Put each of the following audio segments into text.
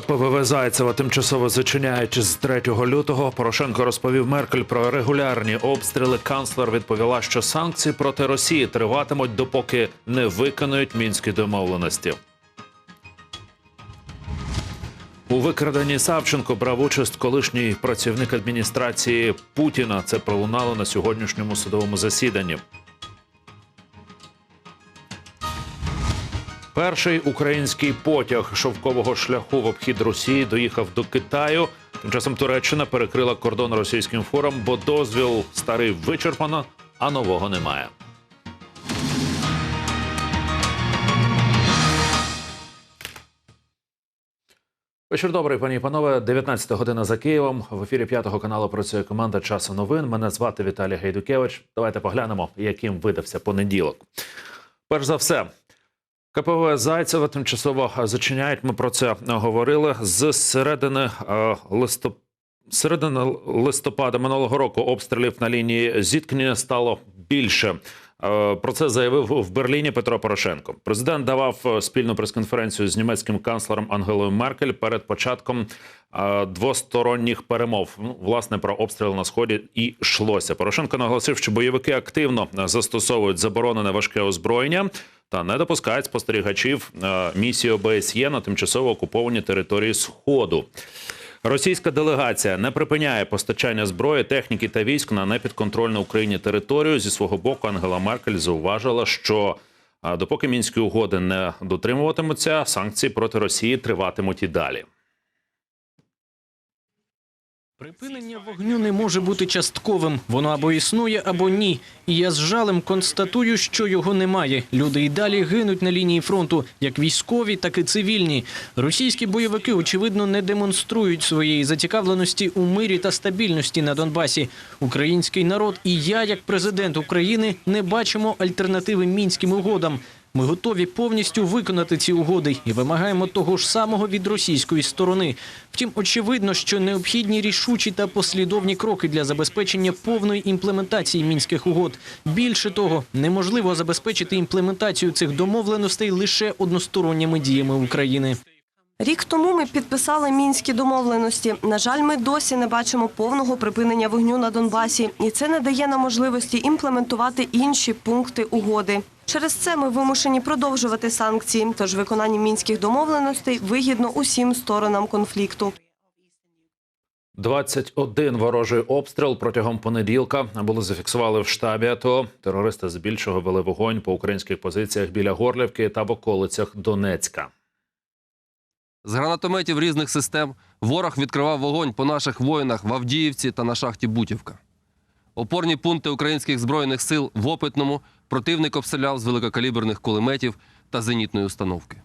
КПВВ Зайцева тимчасово зачиняють з 3 лютого. Порошенко розповів Меркель про регулярні обстріли. Канцлер відповіла, що санкції проти Росії триватимуть, допоки не виконують мінські домовленості. У викраденні Савченко брав участь колишній працівник адміністрації Путіна. Це пролунало на сьогоднішньому судовому засіданні. Перший український потяг шовкового шляху в обхід Росії доїхав до Китаю. Тим часом Туреччина перекрила кордон російським фурам, бо дозвіл старий вичерпано, а нового немає. Вечір добрий, пані і панове. 19 година за Києвом. В ефірі п'ятого каналу працює команда часу новин. Мене звати Віталій Гайдукевич. Давайте поглянемо, яким видався понеділок. Перш за все, КПВ Зайцева тимчасово зачиняють. Ми про це говорили з середини е, листоп... середини листопада минулого року. Обстрілів на лінії зіткнення стало більше. Е, Про це заявив в Берліні Петро Порошенко. Президент давав е, спільну прес-конференцію з німецьким канцлером Ангелою Меркель перед початком двосторонніх перемов. Ну, власне про обстріли на сході і йшлося. Порошенко наголосив, що бойовики активно застосовують заборонене важке озброєння та не допускають спостерігачів е, місії ОБСЄ на тимчасово окуповані території Сходу. Російська делегація не припиняє постачання зброї, техніки та військ на непідконтрольну Україні територію. Зі свого боку Ангела Меркель зауважила, що а, допоки мінські угоди не дотримуватимуться, санкції проти Росії триватимуть і далі. Припинення вогню не може бути частковим. Воно або існує, або ні. І я з жалем констатую, що його немає. Люди і далі гинуть на лінії фронту, як військові, так і цивільні. Російські бойовики, очевидно, не демонструють своєї зацікавленості у мирі та стабільності на Донбасі. Український народ і я, як президент України, не бачимо альтернативи мінським угодам. Ми готові повністю виконати ці угоди і вимагаємо того ж самого від російської сторони. Втім, очевидно, що необхідні рішучі та послідовні кроки для забезпечення повної імплементації мінських угод. Більше того, неможливо забезпечити імплементацію цих домовленостей лише односторонніми діями України. Рік тому ми підписали мінські домовленості. На жаль, ми досі не бачимо повного припинення вогню на Донбасі, і це не дає нам можливості імплементувати інші пункти угоди. Через це ми вимушені продовжувати санкції. Тож виконання мінських домовленостей вигідно усім сторонам конфлікту. 21 ворожий обстріл протягом понеділка були зафіксували в штабі. АТО. терористи збільшого вели вогонь по українських позиціях біля Горлівки та в околицях Донецька. З гранатометів різних систем ворог відкривав вогонь по наших воїнах в Авдіївці та на шахті Бутівка. Опорні пункти українських збройних сил в Опитному противник обстріляв з великокаліберних кулеметів та зенітної установки.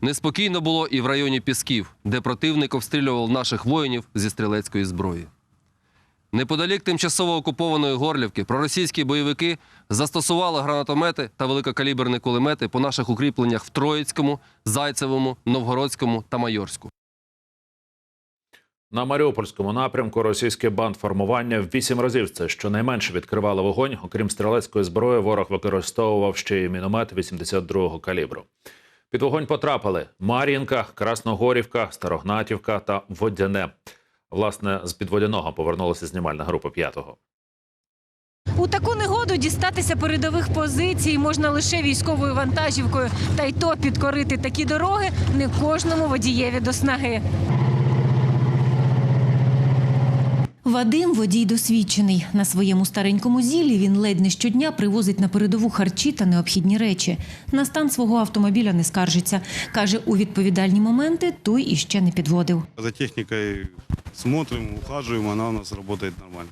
Неспокійно було і в районі Пісків, де противник обстрілював наших воїнів зі стрілецької зброї. Неподалік тимчасово окупованої Горлівки проросійські бойовики застосували гранатомети та великокаліберні кулемети по наших укріпленнях в Троїцькому, Зайцевому, Новгородському та Майорську. На Маріупольському напрямку російське бандформування в вісім разів це щонайменше відкривало вогонь. Окрім стрілецької зброї, ворог використовував ще й міномет 82-го калібру. Під вогонь потрапили Мар'їнка, Красногорівка, Старогнатівка та Водяне. Власне, з підводяного повернулася знімальна група п'ятого. У таку негоду дістатися передових позицій можна лише військовою вантажівкою, та й то підкорити такі дороги не кожному водієві до снаги. Вадим водій досвідчений. На своєму старенькому зіллі він ледь не щодня привозить на передову харчі та необхідні речі. На стан свого автомобіля не скаржиться. Каже, у відповідальні моменти той іще не підводив. За техникой смотрим, ухаживаем, она у нас работает нормально.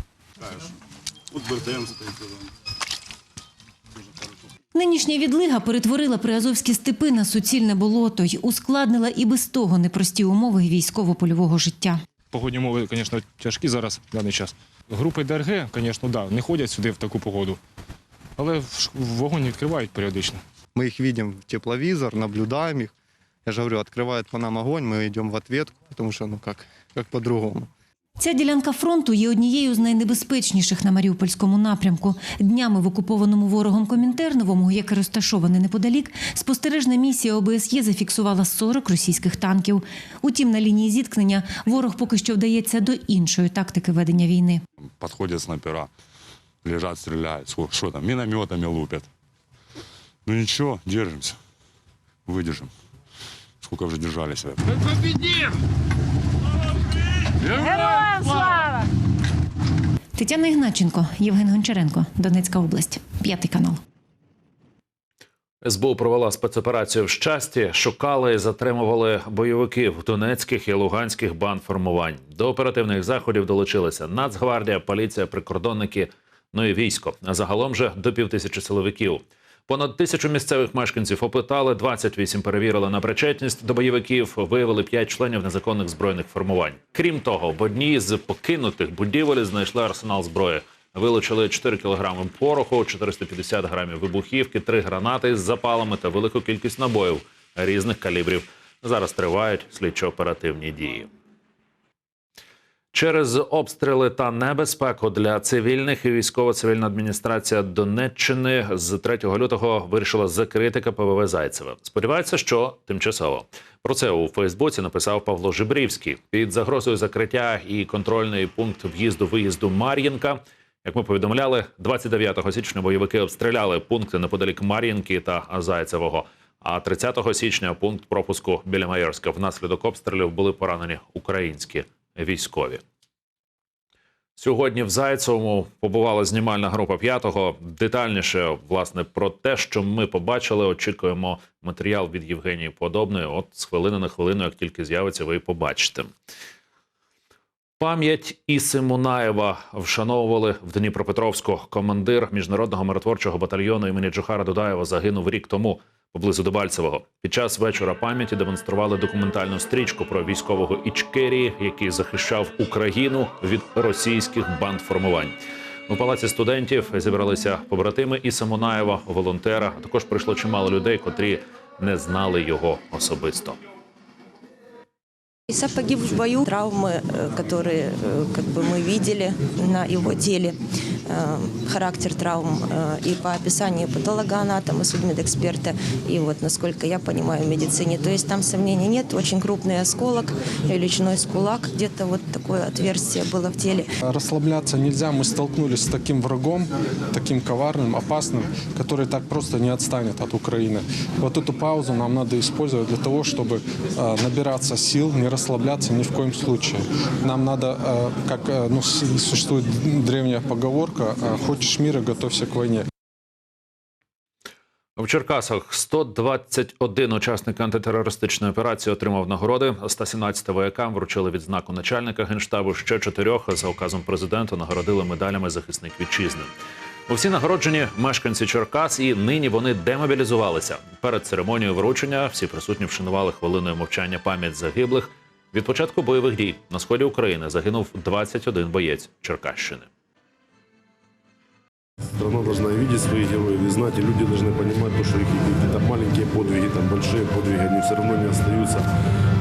Вот БРТМ стоит. Нинішня відлига перетворила приазовські степи на суцільне болото й ускладнила і без того непрості умови військово-польового життя. Погодні умови, звісно, тяжкі зараз в даний час. Групи ДРГ, звісно, да, не ходять сюди в таку погоду, але в ш- вогонь відкривають періодично. Мы их видим в тепловизор, наблюдаем их. Я же говорю, открывает по нам огонь, мы идем в ответку, потому что, ну как, как по-другому. Ця ділянка фронту є однією з найнебезпечніших на Маріупольському напрямку. Днями в окупованому ворогом Комінтерновому, яке розташоване неподалік, спостережна місія ОБСЄ зафіксувала 40 російських танків. Утім, на лінії зіткнення ворог поки що вдається до іншої тактики ведення війни. Подходят снайпера, лежат, стреляют. Сколько, что там, минометами лупят. Ну ничего, держимся, выдержим. Сколько уже держались. Героям слава! Тетяна Ігначенко, Євген Гончаренко, Донецька область, п'ятий канал. СБУ провела спецоперацію в щасті, шукали і затримували бойовиків донецьких і луганських бандформувань. До оперативних заходів долучилися Нацгвардія, поліція, прикордонники, ну і військо. А загалом же до півтисячі силовиків. Понад тисячу місцевих мешканців опитали, 28 перевірили на причетність до бойовиків, виявили 5 членів незаконних збройних формувань. Крім того, в одній з покинутих будівель знайшли арсенал зброї. Вилучили 4 кілограми пороху, 450 грамів вибухівки, 3 гранати з запалами та велику кількість набоїв різних калібрів. Зараз тривають слідчо-оперативні дії. Через обстріли та небезпеку для цивільних і військово-цивільна адміністрація Донеччини з 3 лютого вирішила закрити КПВВ Зайцеве. Сподівається, що тимчасово. Про це у Фейсбуці написав Павло Жибрівський. Під загрозою закриття і контрольний пункт в'їзду-виїзду Мар'їнка. Як ми повідомляли, 29 січня бойовики обстріляли пункти неподалік Мар'їнки та Зайцевого. А 30 січня пункт пропуску біля Майорська. Внаслідок обстрілів були поранені українські військові. Сьогодні в Зайцевому побувала знімальна група п'ятого. Детальніше власне про те, що ми побачили. Очікуємо матеріал від Євгенії Подобної. От з хвилини на хвилину, як тільки з'явиться, ви побачите. Пам'ять Іси Мунаєва вшановували в Дніпропетровську. Командир міжнародного миротворчого батальйону імені Джохара Дудаєва загинув рік тому поблизу Дебальцевого. Під час вечора пам'яті демонстрували документальну стрічку про військового Ічкерії, який захищав Україну від російських бандформувань. У палаці студентів зібралися побратими і Самонаєва, волонтера. А також прийшло чимало людей, котрі не знали його особисто. Иса погиб в бою. Травмы, э, которые э, как бы мы видели на его теле, э, характер травм и по описанию патологоанатома, судмедэксперта, и вот, насколько я понимаю, в медицине. То есть там сомнений нет. Очень крупный осколок, величиной с кулак, где-то вот такое отверстие было в теле. Расслабляться нельзя. Мы столкнулись с таким врагом, таким коварным, опасным, который так просто не отстанет от Украины. Вот эту паузу нам надо использовать для того, чтобы набираться сил, не расслабляться ни в коем случае. Нам надо, э, как э, ну, с- существует древняя поговорка, э, хочешь мира, готовься к войне. В Черкасах 121 учасник антитерористичної операції отримав нагороди. 117 воякам вручили відзнаку начальника генштабу. Ще чотирьох за указом президента нагородили медалями захисник вітчизни. Усі нагороджені мешканці Черкас, і нині вони демобілізувалися. Перед церемонією вручення всі присутні вшанували хвилиною мовчання пам'ять загиблих. Від початку бойових дій на сході України загинув 21 боєць Черкащини. Страна должна видеть своих героев и знать, и люди должны понимать, то, что их какие-то маленькие подвиги, там большие подвиги, они все равно не остаются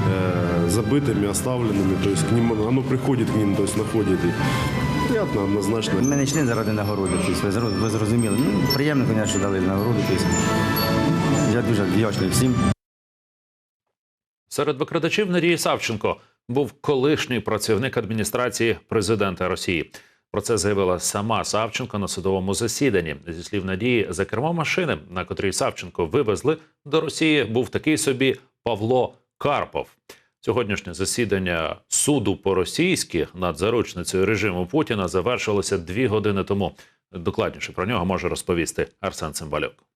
э, забытыми, оставленными. То есть к ним, оно приходит к ним, то есть находит их. Понятно, однозначно. Ми не йшли заради нагороди, тобто, ви зро- ви зрозуміли. Ну, приємно, звісно, що дали нагороду. Тобто. Я дуже вдячний всім. Серед викрадачів Надії Савченко був колишній працівник адміністрації президента Росії. Про це заявила сама Савченко на судовому засіданні. Зі слів Надії, за кермо машини, на котрій Савченко вивезли до Росії, був такий собі Павло Карпов. Сьогоднішнє засідання суду по-російськи над заручницею режиму Путіна завершилося дві години тому. Докладніше про нього може розповісти Арсен Цимбалюк.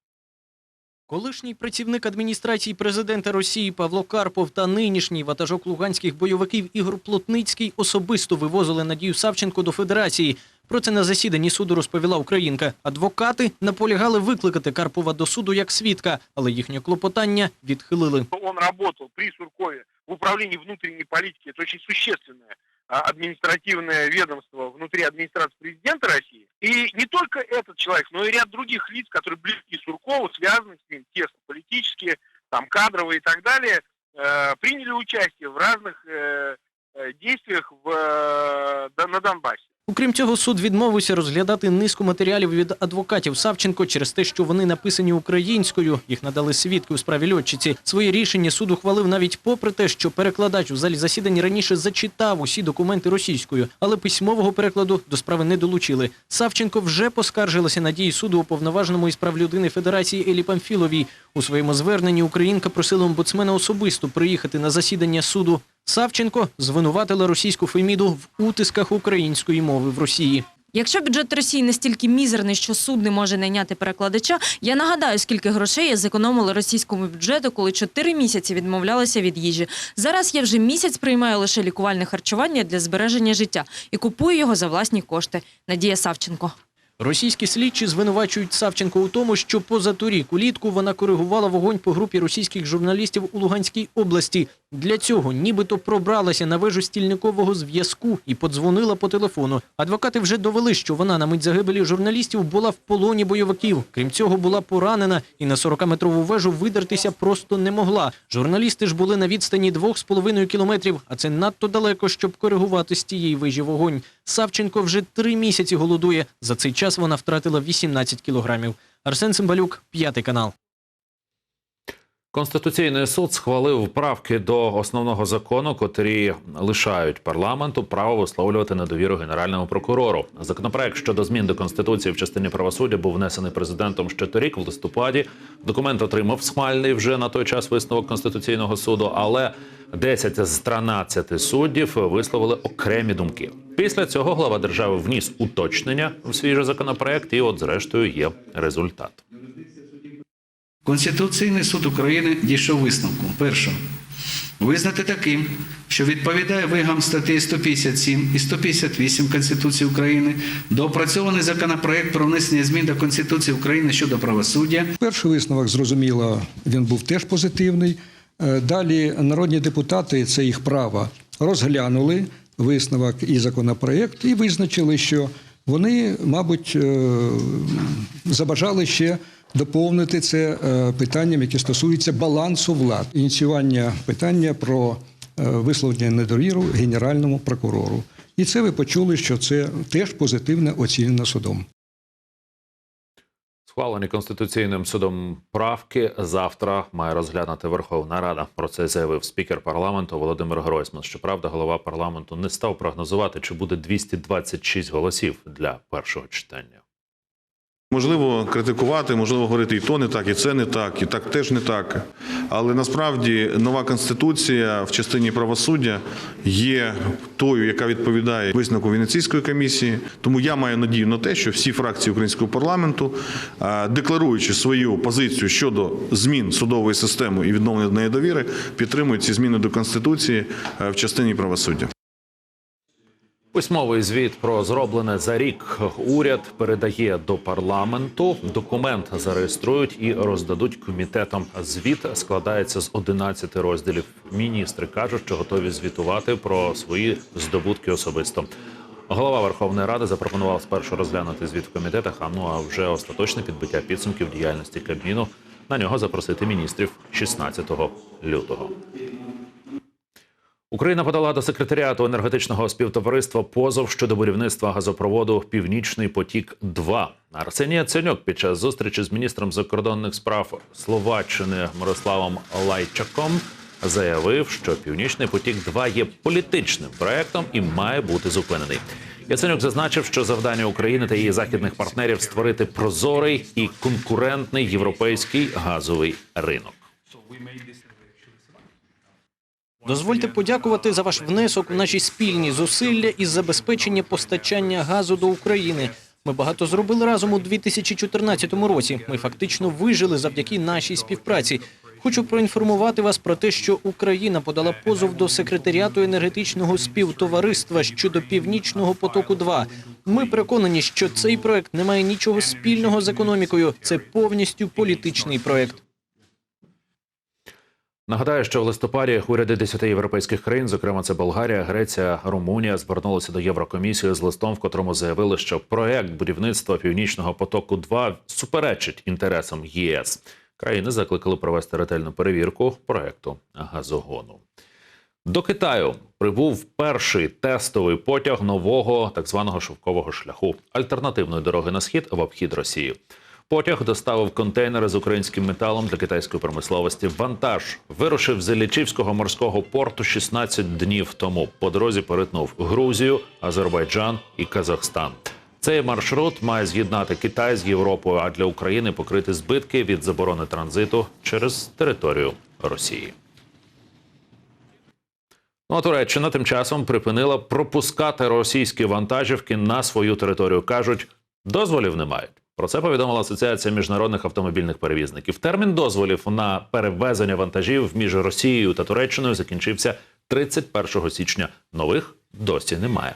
Колишній працівник адміністрації президента Росії Павло Карпов та нинішній ватажок луганських бойовиків Ігор Плотницький особисто вивозили Надію Савченко до Федерації. Про це на засіданні суду розповіла українка. Адвокати наполягали викликати Карпова до суду як свідка, але їхнє клопотання відхилили. Он работал при Суркове в управлении внутренней политики. Это очень существенное а, административное ведомство внутри администрации президента России. И не только этот человек, но и ряд других лиц, которые близки Суркову, связаны с ним тесно политически, там кадровые и так далее, э, приняли участие в разных э, э, действиях в, на Донбассе. Окрім цього, суд відмовився розглядати низку матеріалів від адвокатів Савченко через те, що вони написані українською. Їх надали свідки у справі льотчиці. Своє рішення суд ухвалив навіть попри те, що перекладач у залі засідань раніше зачитав усі документи російською, але письмового перекладу до справи не долучили. Савченко вже поскаржилася на дії суду уповноваженому із прав людини Федерації Елі Памфіловій. У своєму зверненні Українка просила омбудсмена особисто приїхати на засідання суду. Савченко звинуватила російську Феміду в утисках української мови в Росії. Якщо бюджет Росії настільки мізерний, що суд не може найняти перекладача, я нагадаю, скільки грошей я зекономила російському бюджету, коли чотири місяці відмовлялася від їжі. Зараз я вже місяць приймаю лише лікувальне харчування для збереження життя і купую його за власні кошти. Надія Савченко. Російські слідчі звинувачують Савченко у тому, що позаторік улітку вона коригувала вогонь по групі російських журналістів у Луганській області. Для цього нібито пробралася на вежу стільникового зв'язку і подзвонила по телефону. Адвокати вже довели, що вона на мить загибелі журналістів була в полоні бойовиків. Крім цього, була поранена і на 40-метрову вежу видертися просто не могла. Журналісти ж були на відстані 2,5 кілометрів, а це надто далеко, щоб коригувати з тієї вежі вогонь. Савченко вже три місяці голодує. За цей час вона втратила 18 кілограмів. Арсен Цимбалюк, п'ятий канал. Конституційний суд схвалив правки до основного закону, котрі лишають парламенту право висловлювати недовіру генеральному прокурору. Законопроект щодо змін до конституції в частині правосуддя був внесений президентом ще торік в листопаді. Документ отримав схвальний вже на той час висновок конституційного суду, але 10 з 13 суддів висловили окремі думки. Після цього глава держави вніс уточнення в свій же законопроект, і от зрештою є результат. Конституційний суд України дійшов висновку. Перше. Визнати таким, що відповідає вигам статей 157 і 158 Конституції України доопрацьований законопроект про внесення змін до Конституції України щодо правосуддя. Перший висновок, зрозуміло, він був теж позитивний. Е, Далі народні депутати, це їх право, розглянули висновок і законопроект і визначили, що вони, мабуть, е, забажали ще доповнити це е, питанням, яке стосується балансу влад, ініціювання питання про е, висловлення недовіру генеральному прокурору. І це ви почули, що це теж позитивно оцінено судом. Схвалені конституційним судом правки завтра має розглянути Верховна Рада. Про це заявив спікер парламенту Володимир Гройсман. Щоправда, голова парламенту не став прогнозувати, чи буде 226 голосів для першого читання. Можливо, критикувати, можливо, говорити і то не так, і це не так, і так теж не так. Але насправді нова конституція в частині правосуддя є тою, яка відповідає висновку Венеційської комісії. Тому я маю надію на те, що всі фракції українського парламенту, декларуючи свою позицію щодо змін судової системи і відновлення неї довіри, підтримують ці зміни до конституції в частині правосуддя. Письмовий звіт про зроблене за рік уряд передає до парламенту. Документ зареєструють і роздадуть комітетам. Звіт складається з 11 розділів. Міністри кажуть, що готові звітувати про свої здобутки особисто. Голова Верховної Ради запропонував спершу розглянути звіт в комітетах. А ну а вже остаточне підбиття підсумків діяльності Кабміну на нього запросити міністрів 16 лютого. Україна подала до секретаріату енергетичного співтовариства позов щодо будівництва газопроводу Північний потік. 2 Арсеній Яценюк під час зустрічі з міністром закордонних справ Словаччини Мирославом Лайчаком заявив, що Північний потік 2 є політичним проектом і має бути зупинений. Яценюк зазначив, що завдання України та її західних партнерів створити прозорий і конкурентний європейський газовий ринок. Дозвольте подякувати за ваш внесок в наші спільні зусилля із забезпечення постачання газу до України. Ми багато зробили разом у 2014 році. Ми фактично вижили завдяки нашій співпраці. Хочу проінформувати вас про те, що Україна подала позов до секретаріату енергетичного співтовариства щодо північного потоку. 2 ми переконані, що цей проект не має нічого спільного з економікою. Це повністю політичний проект. Нагадаю, що в листопаді уряди 10 європейських країн, зокрема це Болгарія, Греція, Румунія, звернулися до Єврокомісії з листом, в котрому заявили, що проект будівництва північного потоку 2 суперечить інтересам ЄС. Країни закликали провести ретельну перевірку проекту газогону. До Китаю прибув перший тестовий потяг нового так званого шовкового шляху альтернативної дороги на схід в обхід Росії. Потяг доставив контейнери з українським металом для китайської промисловості. Вантаж вирушив з Іллічівського морського порту 16 днів тому. По дорозі перетнув Грузію, Азербайджан і Казахстан. Цей маршрут має з'єднати Китай з Європою, а для України покрити збитки від заборони транзиту через територію Росії. Ну, Туреччина тим часом припинила пропускати російські вантажівки на свою територію. кажуть, дозволів не мають. Про це повідомила Асоціація міжнародних автомобільних перевізників. Термін дозволів на перевезення вантажів між Росією та Туреччиною закінчився 31 січня. Нових досі немає.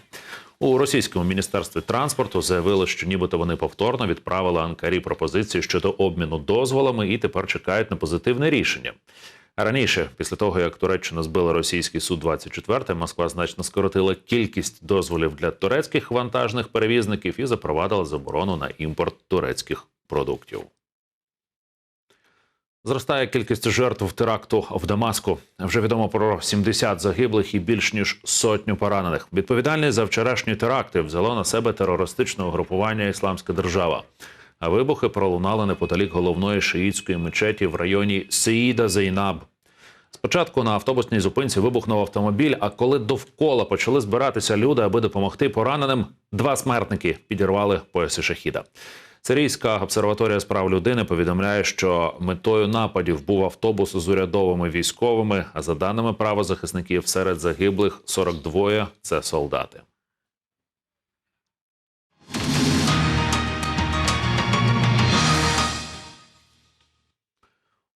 У російському міністерстві транспорту заявили, що нібито вони повторно відправили Анкарі пропозиції щодо обміну дозволами і тепер чекають на позитивне рішення. Раніше, після того як Туреччина збила російський су 24 Москва значно скоротила кількість дозволів для турецьких вантажних перевізників і запровадила заборону на імпорт турецьких продуктів. Зростає кількість жертв теракту в Дамаску. Вже відомо про 70 загиблих і більш ніж сотню поранених. Відповідальність за вчорашні теракти взяло на себе терористичне угрупування Ісламська держава. А вибухи пролунали неподалік головної шиїтської мечеті в районі Сеїда Зейнаб. Спочатку на автобусній зупинці вибухнув автомобіль. А коли довкола почали збиратися люди, аби допомогти пораненим, два смертники підірвали пояси шахіда. Сирійська обсерваторія з прав людини повідомляє, що метою нападів був автобус з урядовими військовими. А за даними правозахисників, серед загиблих 42 – це солдати.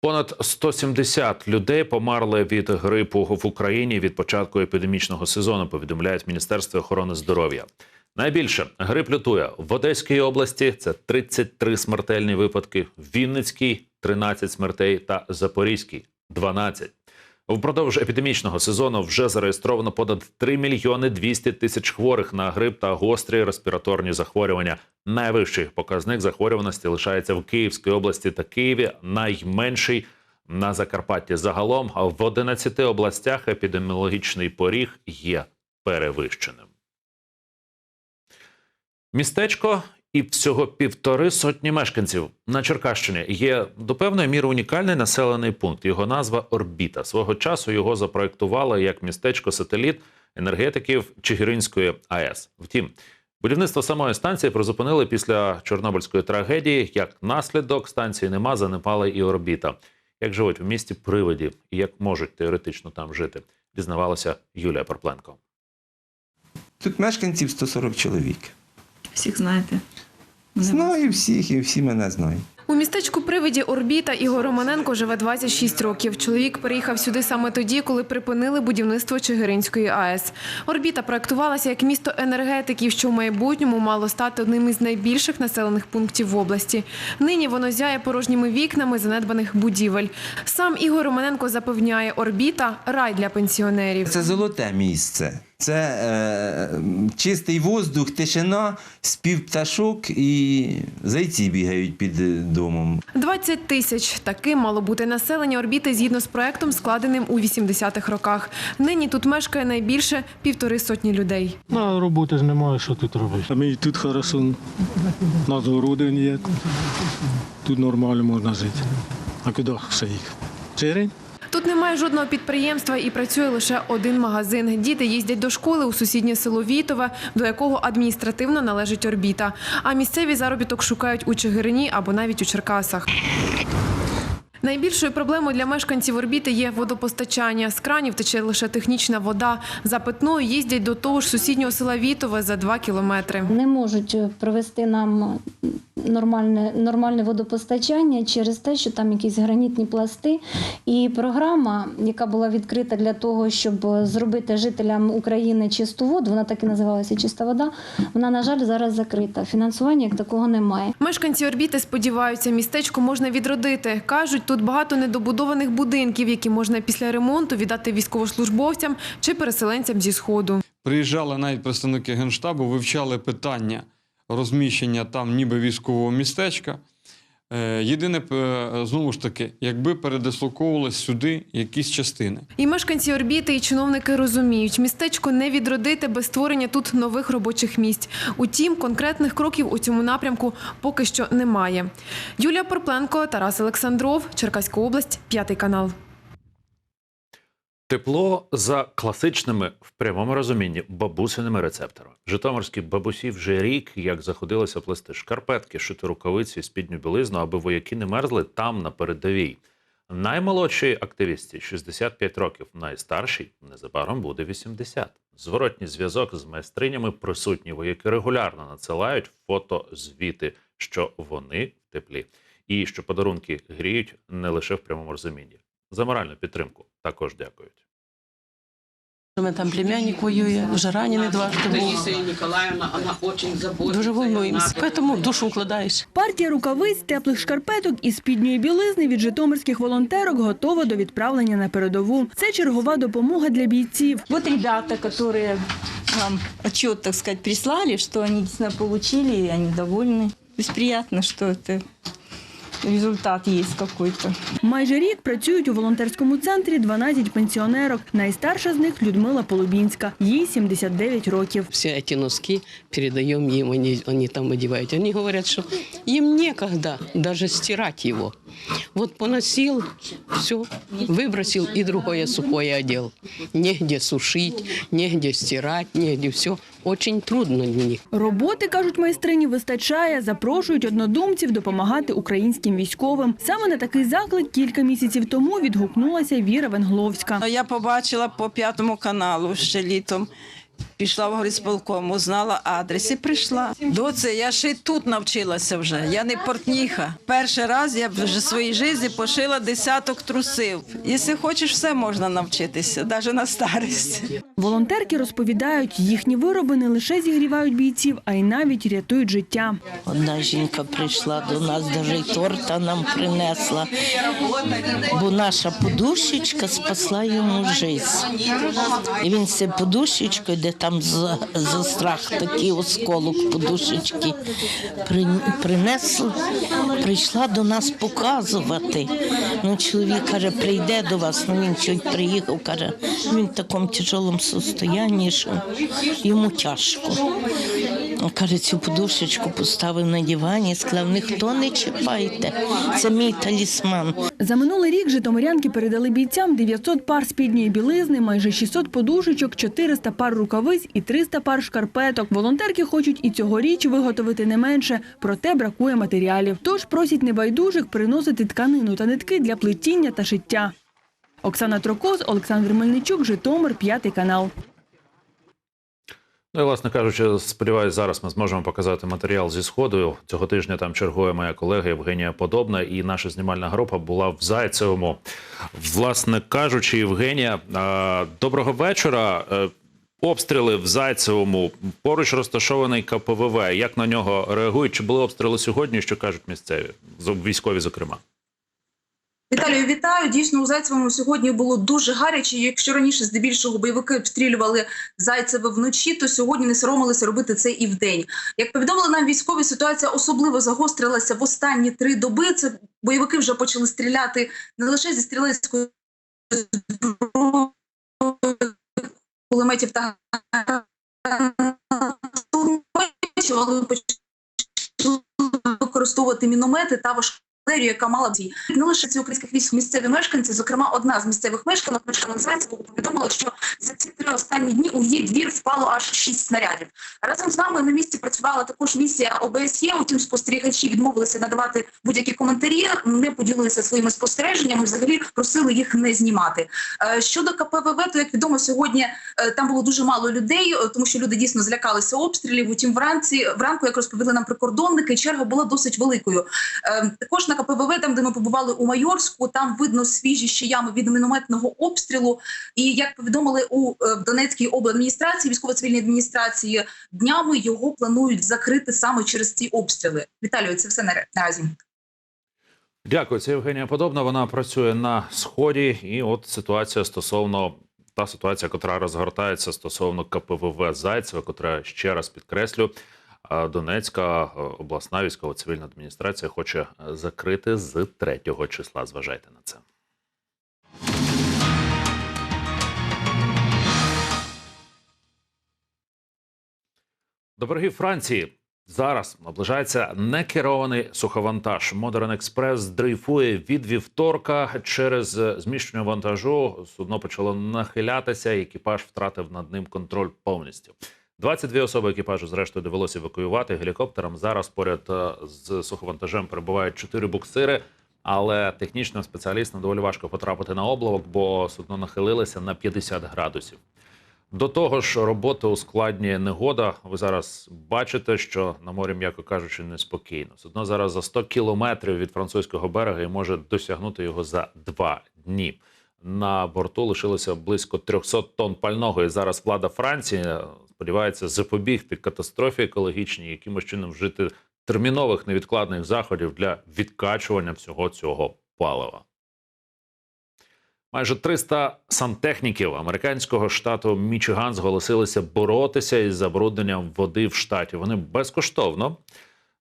Понад 170 людей померли від грипу в Україні від початку епідемічного сезону. Повідомляють Міністерство охорони здоров'я. Найбільше грип лютує в Одеській області. Це 33 смертельні випадки, в Вінницькій 13 смертей та Запорізькій 12. Впродовж епідемічного сезону вже зареєстровано понад 3 мільйони 200 тисяч хворих на грип та гострі респіраторні захворювання. Найвищий показник захворюваності лишається в Київській області та Києві. Найменший на Закарпатті загалом. В 11 областях епідеміологічний поріг є перевищеним. Містечко і всього півтори сотні мешканців на Черкащині є до певної міри унікальний населений пункт. Його назва Орбіта. Свого часу його запроектували як містечко сателіт енергетиків Чигиринської АЕС. Втім, будівництво самої станції призупинили після Чорнобильської трагедії. Як наслідок станції нема, занепала і орбіта. Як живуть в місті привиді і як можуть теоретично там жити, дізнавалася Юлія Парпленко. Тут мешканців 140 чоловік. Всіх знаєте? Знаю всіх і всі мене знають. У містечку привиді Орбіта Ігор Романенко живе 26 років. Чоловік переїхав сюди саме тоді, коли припинили будівництво Чигиринської АЕС. Орбіта проектувалася як місто енергетиків, що в майбутньому мало стати одним із найбільших населених пунктів в області. Нині воно зяє порожніми вікнами занедбаних будівель. Сам Ігор Романенко запевняє, орбіта рай для пенсіонерів. Це золоте місце. Це е, чистий воздух, тишина, спів пташок і зайці бігають під домом. 20 тисяч таким мало бути населення орбіти згідно з проектом, складеним у 80-х роках. Нині тут мешкає найбільше півтори сотні людей. На роботи ж немає, що тут робити. А мені тут хорошо, на городи є. Тут нормально можна жити. А куди ще їх? Черень? Тут немає жодного підприємства і працює лише один магазин. Діти їздять до школи у сусіднє село Вітове, до якого адміністративно належить орбіта. А місцеві заробіток шукають у Чигирині або навіть у Черкасах. Найбільшою проблемою для мешканців орбіти є водопостачання. З кранів тече лише технічна вода. За питною їздять до того ж сусіднього села Вітове за два кілометри. Не можуть провести нам нормальне, нормальне водопостачання через те, що там якісь гранітні пласти. І програма, яка була відкрита для того, щоб зробити жителям України чисту воду, вона так і називалася Чиста вода. Вона, на жаль, зараз закрита. Фінансування як такого немає. Мешканці орбіти сподіваються, містечко можна відродити. Кажуть, тут багато недобудованих будинків, які можна після ремонту віддати військовослужбовцям чи переселенцям зі сходу. Приїжджали навіть представники Генштабу, вивчали питання розміщення там ніби військового містечка. Е, Єдине, е, знову ж таки, якби передислоковували сюди якісь частини. І мешканці орбіти, і чиновники розуміють, містечко не відродити без створення тут нових робочих місць. Утім, конкретних кроків у цьому напрямку поки що немає. Юлія Порпленко, Тарас Олександров, Черкаська область, п'ятий канал. Тепло за класичними в прямому розумінні бабусиними рецепторами. Житомирські бабусі вже рік як заходилися плести шкарпетки, шити рукавиці, спідню білизну, аби вояки не мерзли там на передовій. Наймолодшій активістці 65 років, найстаршій незабаром буде 80. Зворотній зв'язок з майстринями присутні вояки регулярно надсилають фото звіти, що вони в теплі, і що подарунки гріють не лише в прямому розумінні. За моральну підтримку також дякують. У мене там племянник воює, вже ранений дважды був. Таисия Николаевна, она очень заботится. Дуже о волнуємося, нас. тому душу вкладаєш. Партія рукавиць, теплих шкарпеток і спідньої білизни від житомирських волонтерок готова до відправлення на передову. Це чергова допомога для бійців. Вот ребята, которые нам отчет, так сказать, прислали, что они действительно получили, и они довольны. То есть приятно, что это результат есть какой-то. Майже рік працюють у волонтерському центрі 12 пенсіонерок. Найстарша з них Людмила Полубінська. Їй 79 років. Все эти носки передаем им, они, они там одевают. Они говорят, что им некогда даже стирать его. Вот поносил, все, выбросил и другое сухое одел. Негде сушить, негде стирать, негде все. Очень трудно для них. Роботи, кажуть майстрині, вистачає. Запрошують однодумців допомагати українським військовим. Саме на такий заклик кілька місяців тому відгукнулася Віра Венгловська. Я побачила по п'ятому каналу ще літом. Пішла в горисполком, узнала адрес і прийшла. Доце, я ще й тут навчилася вже. Я не портніха. Перший раз я вже в своїй житті пошила десяток трусів. Якщо хочеш, все можна навчитися, навіть на старість. Волонтерки розповідають, їхні вироби не лише зігрівають бійців, а й навіть рятують життя. Одна жінка прийшла до нас, навіть торта нам принесла, бо наша подушечка спасла йому життя. І він з цією подушечкою, де там за, за страх такий осколок подушечки, при, принесла, прийшла до нас показувати. Ну, чоловік каже, прийде до вас, ну він чуть приїхав, каже, він в такому тяжкому состоянні, що йому тяжко. Каже, цю подушечку поставив на дивані сказав, ніхто не чіпайте, це мій талісман. За минулий рік житомирянки передали бійцям 900 пар спідньої білизни, майже 600 подушечок, 400 пар рукавиць і 300 пар шкарпеток. Волонтерки хочуть і цьогоріч виготовити не менше, проте бракує матеріалів. Тож просять небайдужих приносити тканину та нитки для плетіння та шиття. Оксана Трокоз, Олександр Мельничук, Житомир, п'ятий канал. Ну і, власне кажучи, сподіваюся, зараз ми зможемо показати матеріал зі сходу. Цього тижня там чергує моя колега Євгенія Подобна, і наша знімальна група була в Зайцевому. Власне кажучи, Євгенія, доброго вечора. Е, Обстріли в Зайцевому поруч розташований КПВВ. Як на нього реагують? Чи були обстріли сьогодні? Що кажуть місцеві військові, зокрема? Віталію, вітаю. Дійсно, у Зайцевому сьогодні було дуже гаряче. Якщо раніше здебільшого бойовики обстрілювали Зайцеве вночі, то сьогодні не соромилися робити це і вдень. Як повідомили нам військові, ситуація особливо загострилася в останні три доби. Це бойовики вже почали стріляти не лише зі стрілецької кулеметів та але почали використовувати міномети та важку артилерію, яка мала б не лише ці українських військ місцеві мешканці. Зокрема, одна з місцевих мешканок мешканок Зайцевого повідомила, що за ці три останні дні у її двір впало аж шість снарядів. Разом з нами на місці працювала також місія ОБСЄ. Утім, спостерігачі відмовилися надавати будь-які коментарі, не поділилися своїми спостереженнями. Взагалі просили їх не знімати. Е, Щодо КПВВ, то як відомо, сьогодні е, там було дуже мало людей, е, тому що люди дійсно злякалися обстрілів. Утім, вранці вранку, як розповіли нам прикордонники, черга була досить великою. Також на КПВВ, там де ми побували у Майорську, там видно свіжі ще ями від мінометного обстрілу. І як повідомили у е, Донецькій обладміністрації, військово-цивільній адміністрації, днями його планують закрити саме через ці обстріли. Віталію, це все наразі. Дякую, це Євгенія Подобна. Вона працює на сході, і от ситуація стосовно та ситуація, яка розгортається стосовно КПВВ Зайцева, котра ще раз підкреслю. Донецька е, обласна військова цивільна адміністрація хоче е, закрити з 3 числа. Зважайте на це. До берегів Франції зараз наближається некерований суховантаж. Modern Express дрейфує від вівторка. Через е, зміщення вантажу судно почало нахилятися. і Екіпаж втратив над ним контроль повністю. 22 особи екіпажу, зрештою, довелося евакуювати гелікоптером. Зараз поряд е, з суховантажем перебувають чотири буксири. Але технічним спеціалістам доволі важко потрапити на облавок, бо судно нахилилося на 50 градусів. До того ж, роботу ускладнює негода. Ви зараз бачите, що на морі, м'яко кажучи, неспокійно. Судно зараз за 100 кілометрів від французького берега і може досягнути його за два дні. На борту лишилося близько 300 тонн пального. І зараз влада Франції сподівається запобігти катастрофі екологічній, якимось чином вжити термінових невідкладних заходів для відкачування всього цього палива. Майже 300 сантехніків американського штату Мічиган зголосилися боротися із забрудненням води в штаті. Вони безкоштовно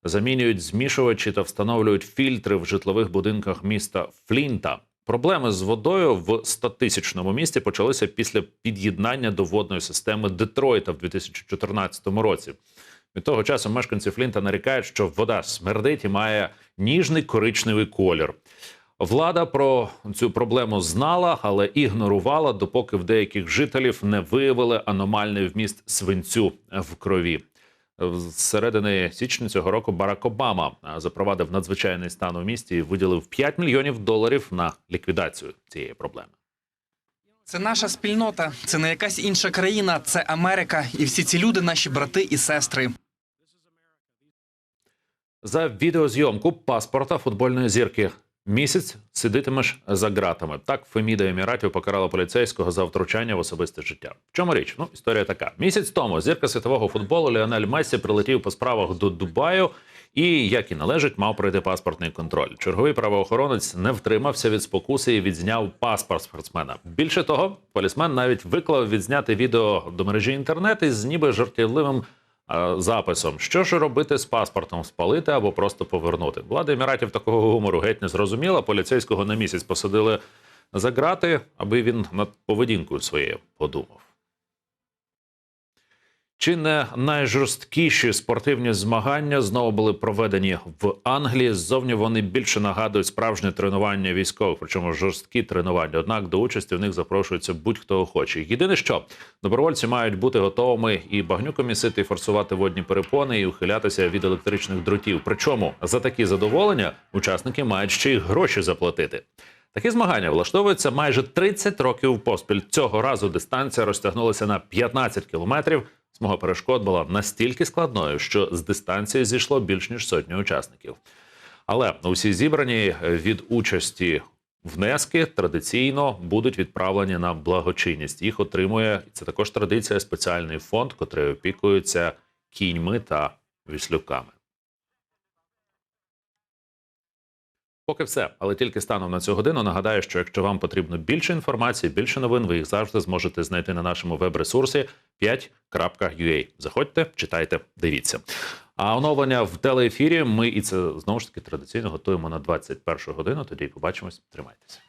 замінюють змішувачі та встановлюють фільтри в житлових будинках міста Флінта. Проблеми з водою в 100-тисячному місті почалися після під'єднання до водної системи Детройта в 2014 році. Від того часу мешканці Флінта нарікають, що вода смердить і має ніжний коричневий колір. Влада про цю проблему знала, але ігнорувала, допоки в деяких жителів не виявили аномальний вміст свинцю в крові. З середини січня цього року Барак Обама запровадив надзвичайний стан у місті і виділив 5 мільйонів доларів на ліквідацію цієї проблеми. Це наша спільнота, це не якась інша країна, це Америка, і всі ці люди наші брати і сестри. За відеозйомку паспорта футбольної зірки місяць сидитимеш за ґратами. Так Феміда Еміратів покарала поліцейського за втручання в особисте життя. В чому річ? Ну, історія така: місяць тому зірка світового футболу Ліонель Мессі прилетів по справах до Дубаю. І, як і належить, мав пройти паспортний контроль. Черговий правоохоронець не втримався від спокуси і відзняв паспорт спортсмена. Більше того, полісмен навіть виклав відзняти відео до мережі інтернет із ніби жартівливим записом. Що ж робити з паспортом? Спалити або просто повернути? Влада Еміратів такого гумору геть не зрозуміла. Поліцейського на місяць посадили за ґрати, аби він над поведінкою своєю подумав. Чи не найжорсткіші спортивні змагання знову були проведені в Англії? Ззовні вони більше нагадують справжнє тренування військових, причому жорсткі тренування. Однак до участі в них запрошується будь-хто охочий. Єдине, що добровольці мають бути готовими і багнюку місити, і форсувати водні перепони, і ухилятися від електричних дротів. Причому за такі задоволення учасники мають ще й гроші заплатити. Такі змагання влаштовуються майже 30 років поспіль. Цього разу дистанція розтягнулася на 15 кілометрів. Смуга перешкод була настільки складною, що з дистанції зійшло більш ніж сотні учасників. Але усі зібрані від участі внески традиційно будуть відправлені на благочинність. Їх отримує це також традиція спеціальний фонд, котрий опікується кіньми та віслюками. Поки все, але тільки станом на цю годину нагадаю, що якщо вам потрібно більше інформації, більше новин, ви їх завжди зможете знайти на нашому веб-ресурсі 5.ua. Заходьте, читайте, дивіться. А оновлення в телеефірі ми і це знову ж таки традиційно готуємо на 21 годину. Тоді побачимось. Тримайтеся.